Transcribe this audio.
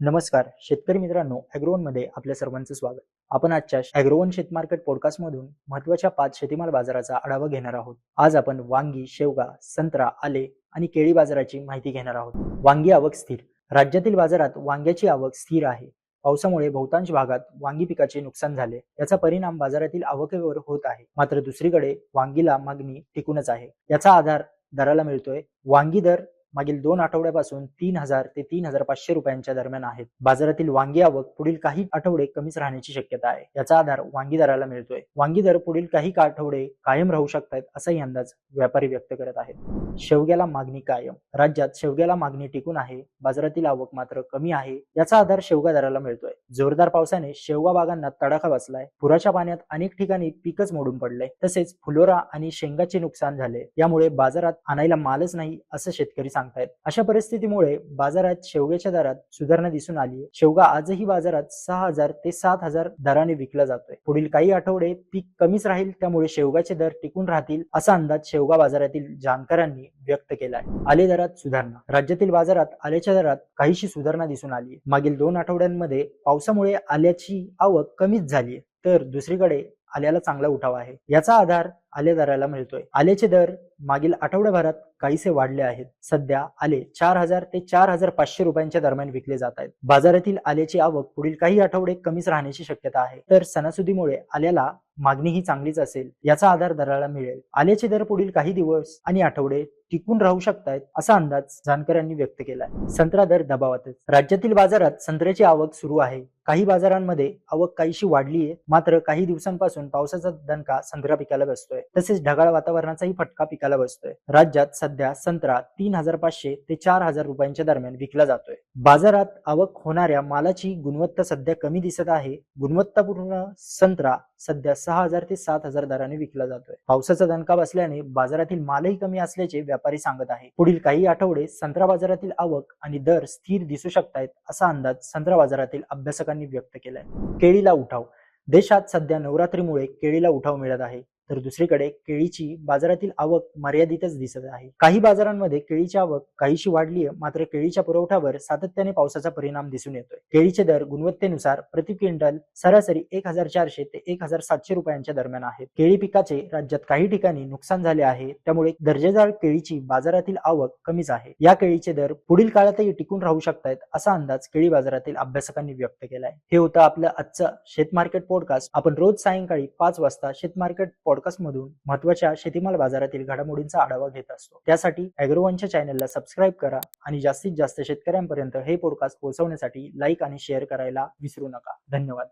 नमस्कार शेतकरी मित्रांनो अॅग्रोवनमध्ये आपल्या सर्वांचं स्वागत. आपण आजच्या अॅग्रोवन शेतमार्केट पॉडकास्ट मधून महत्त्वाच्या पाच शेतीमाल बाजाराचा आढावा घेणार आहोत. आज आपण वांगी शेवगा संत्रा आले आणि केळी बाजाराची माहिती घेणार आहोत. वांगी आवक स्थिर. राज्यातील बाजारात वांग्याची आवक स्थिर आहे. पावसामुळे बहुतांश भागात वांगी पिकाचे नुकसान झाले. याचा परिणाम बाजारातील आवकेवर होत आहे. मात्र दुसरीकडे वांगीला मागणी टिकूनच आहे. याचा आधार दराला मिळतोय. वांगी दर मागील दोन आठवड्यापासून तीन हजार ते तीन हजार पाचशे रुपयांच्या दरम्यान आहेत. बाजारातील वांगी आवक पुढील काही आठवडे कमीच राहण्याची शक्यता आहे. याचा आधार वांगी दराला मिळतोय. वांगी दर पुढील काही आठवडे कायम राहू शकतात असाही अंदाज व्यापारी व्यक्त करत आहेत. शेवग्याला मागणी कायम. राज्यात शेवग्याला मागणी टिकून आहे. बाजारातील आवक मात्र कमी आहे. याचा आधार शेवगा दराला मिळतोय. जोरदार पावसाने शेवगा बागांना तडाखा बसलाय. पुराच्या पाण्यात अनेक ठिकाणी पीकच मोडून पडले तसेच फुलोरा आणि शेंगाचे नुकसान झाले. यामुळे बाजारात आणायला मालच नाही असं शेतकरी सांगतायत. अशा परिस्थितीमुळे बाजारात शेवग्याच्या दरात सुधारणा दिसून आली शेवगा आजही बाजारात सहा हजार ते सात हजार दराने विकला जातोय. पुढील काही आठवडे पीक कमीच राहील त्यामुळे शेवगाचे दर टिकून राहतील असा अंदाज शेवगा बाजारातील जाणकारांनी व्यक्त केला आहे आले दरात सुधारणा. राज्यातील बाजारात आल्याच्या दरात काहीशी सुधारणा दिसून आली मागील दोन आठवड्यांमध्ये पावसामुळे आल्याची आवक कमीच झाली तर दुसरीकडे आल्याला चांगला उठाव आहे. याचा आधार आले दराला मिळतोय. आल्याचे दर मागील आठवड्याभरात काहीसे वाढले आहेत. सध्या आले चार हजार ते चार हजार पाचशे रुपयांच्या दरम्यान विकले जात आहेत. बाजारातील आल्याची आवक पुढील काही आठवडे कमीच राहण्याची शक्यता आहे. तर सणासुदीमुळे आल्याला मागणीही चांगलीच असेल याचा आधार दराला मिळेल. आल्याचे दर पुढील काही दिवस आणि आठवडे टिकून राहू शकतात असा अंदाज जाणकारांनी व्यक्त केलाय. संत्रा दर दबावातच. राज्यातील बाजारात संत्र्याची आवक सुरू आहे. काही बाजारांमध्ये आवक काहीशी वाढली आहे मात्र काही दिवसांपासून पावसाचा दणका संत्रा पिकाला बसतोय. तसेच ढगाळ वातावरणाचाही फटका पिकाला बसतोय. राज्यात सध्या संत्रा तीन हजार पाचशे ते चार हजार रुपयांच्या दरम्यान विकला जातोय. बाजारात आवक होणाऱ्या मालाची गुणवत्ता सध्या कमी दिसत आहे. गुणवत्तापूर्ण संत्रा सध्या सहा हजार ते सात हजार दराने विकला जातोय. पावसाचा दणका बसल्याने बाजारातील मालही कमी असल्याचे व्यापारी सांगत आहे पुढील काही आठवडे संत्रा बाजारातील आवक आणि दर स्थिर दिसू शकतायत असा अंदाज संत्रा बाजारातील अभ्यासकांनी व्यक्त केलाय. केळीला उठाव. देशात सध्या नवरात्रीमुळे केळीला उठाव मिळत आहे. तर दुसरीकडे केळीची बाजारातील आवक मर्यादितच दिसत आहे. काही बाजारांमध्ये केळीची आवक काहीशी वाढली आहे मात्र केळीच्या पुरवठ्यावर सातत्याने पावसाचा परिणाम दिसून येतोय. केळीचे दर गुणवत्तेनुसार प्रति क्विंटल सरासरी एक हजार चारशे ते एक हजार सातशे रुपयांच्या दरम्यान आहेत. केळी पिकाचे राज्यात काही ठिकाणी नुकसान झाले आहे त्यामुळे दर्जेदार केळीची बाजारातील आवक कमीच आहे. या केळीचे दर पुढील काळातही टिकून राहू शकतात असा अंदाज केळी बाजारातील अभ्यासकांनी व्यक्त केलाय. हे होतं आपलं आजचं शेतमार्केट पॉडकास्ट आपण रोज सायंकाळी पाच वाजता शेतमार्केट पॉड पॉडकास्टमधून महत्त्वाच्या शेतीमाल बाजारातील घडामोडींचा आढावा घेत असतो. त्यासाठी अॅग्रोवनच्या चॅनलला सबस्क्राईब करा आणि जास्तीत जास्त शेतकऱ्यांपर्यंत हे पॉडकास्ट पोहोचवण्यासाठी लाईक आणि शेअर करायला विसरू नका. धन्यवाद.